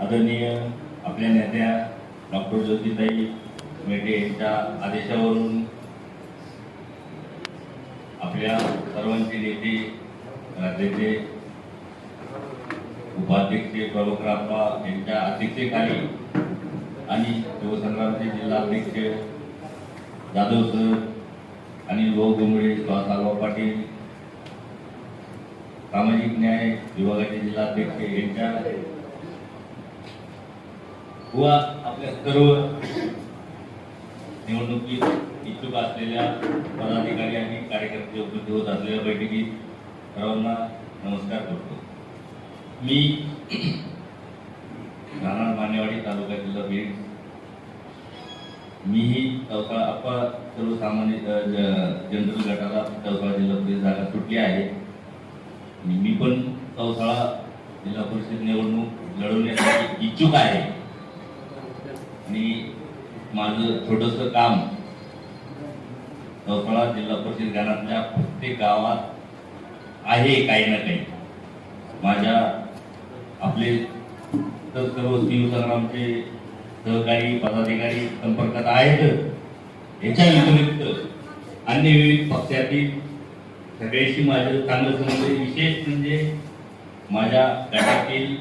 आदरणीय आपल्या नेत्या डॉक्टर ज्योतिताई मेटे यांच्या आदेशावरून आपल्या सर्वांचे नेते राज्याचे उपाध्यक्ष प्रमुखराप्पा यांच्या अध्यक्षतेखाली आणि शिवसंग्रामचे जिल्हाध्यक्ष जाधव सर आणि लोह गुंबळे सुहास पाटील सामाजिक न्याय विभागाचे जिल्हाध्यक्ष यांच्या व आपल्या सर्व निवडणुकीत इच्छुक असलेल्या पदाधिकारी आणि कार्यकर्ते उपस्थित होत असलेल्या बैठकीत सर्वांना नमस्कार करतो. मी राहणार मानेवाडी तालुका जिल्हा बीड. मीही चौसा अप्पा सर्वसामान्य जनरल गटाला चौसाळा जिल्हा परिषद जागा सुटली आहे. मी पण चौसाळा जिल्हा परिषद निवडणूक लढवण्यासाठी इच्छुक आहे. आणि माझं छोटस काम चौसाळा जिल्हा परिषद गावातल्या प्रत्येक गावात आहे काही ना काही. माझ्या आपले तर सर्व शिवसंग्रामचे सहकारी पदाधिकारी संपर्कात आहेत. याच्या व्यतिरिक्त अन्य विविध पक्षातील सगळ्याशी माझं चांगलं संबंध विशेष म्हणजे माझ्या गटातील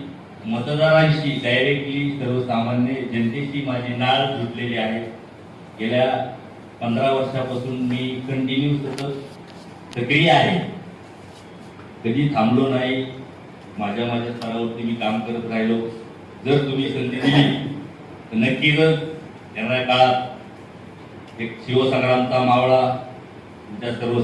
मतदारांशी डायरेक्टली सर्वसामान्य जनतेशी माझी नाळ जुटलेली आहे. गेल्या पंधरा वर्षापासून मी कंटिन्यू सतत सक्रिय आहे. कधी थांबलो नाही. माझ्या माझ्या स्तरावरती मी काम करत राहिलो. जर तुम्ही संधी दिली तर नक्कीच येणाऱ्या काळात एक शिवसंग्रामचा मावळा तुमच्या सर्व